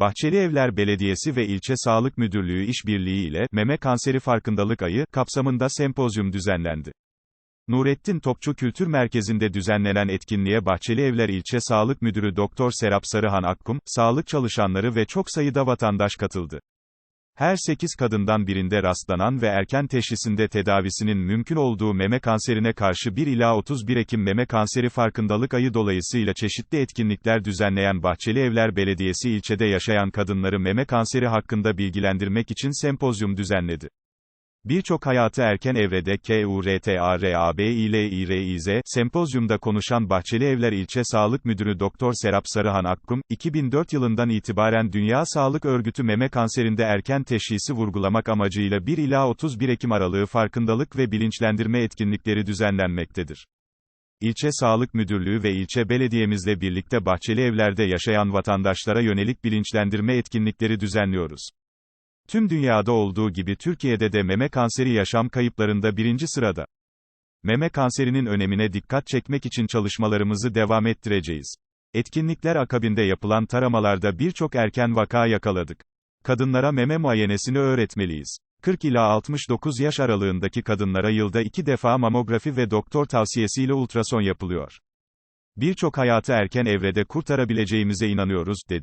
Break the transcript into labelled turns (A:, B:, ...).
A: Bahçelievler Belediyesi ve İlçe Sağlık Müdürlüğü işbirliği ile Meme Kanseri Farkındalık Ayı kapsamında sempozyum düzenlendi. Nurettin Topçu Kültür Merkezi'nde düzenlenen etkinliğe Bahçelievler İlçe Sağlık Müdürü Doktor Serap Sarıhan Akkum, sağlık çalışanları ve çok sayıda vatandaş katıldı. Her 8 kadından birinde rastlanan ve erken teşhisinde tedavisinin mümkün olduğu meme kanserine karşı 1 ila 31 Ekim Meme Kanseri Farkındalık Ayı dolayısıyla çeşitli etkinlikler düzenleyen Bahçelievler Belediyesi ilçede yaşayan kadınları meme kanseri hakkında bilgilendirmek için sempozyum düzenledi. Birçok hayatı erken evrede KURTARABİLİRİZ, sempozyumda konuşan Bahçelievler İlçe Sağlık Müdürü Doktor Serap Sarıhan Akkum, 2004 yılından itibaren Dünya Sağlık Örgütü meme kanserinde erken teşhisi vurgulamak amacıyla 1 ila 31 Ekim aralığı farkındalık ve bilinçlendirme etkinlikleri düzenlenmektedir. İlçe Sağlık Müdürlüğü ve ilçe belediyemizle birlikte Bahçelievler'de yaşayan vatandaşlara yönelik bilinçlendirme etkinlikleri düzenliyoruz. Tüm dünyada olduğu gibi Türkiye'de de meme kanseri yaşam kayıplarında birinci sırada. Meme kanserinin önemine dikkat çekmek için çalışmalarımızı devam ettireceğiz. Etkinlikler akabinde yapılan taramalarda birçok erken vaka yakaladık. Kadınlara meme muayenesini öğretmeliyiz. 40 ila 69 yaş aralığındaki kadınlara yılda iki defa mamografi ve doktor tavsiyesiyle ultrason yapılıyor. Birçok hayatı erken evrede kurtarabileceğimize inanıyoruz, dedi.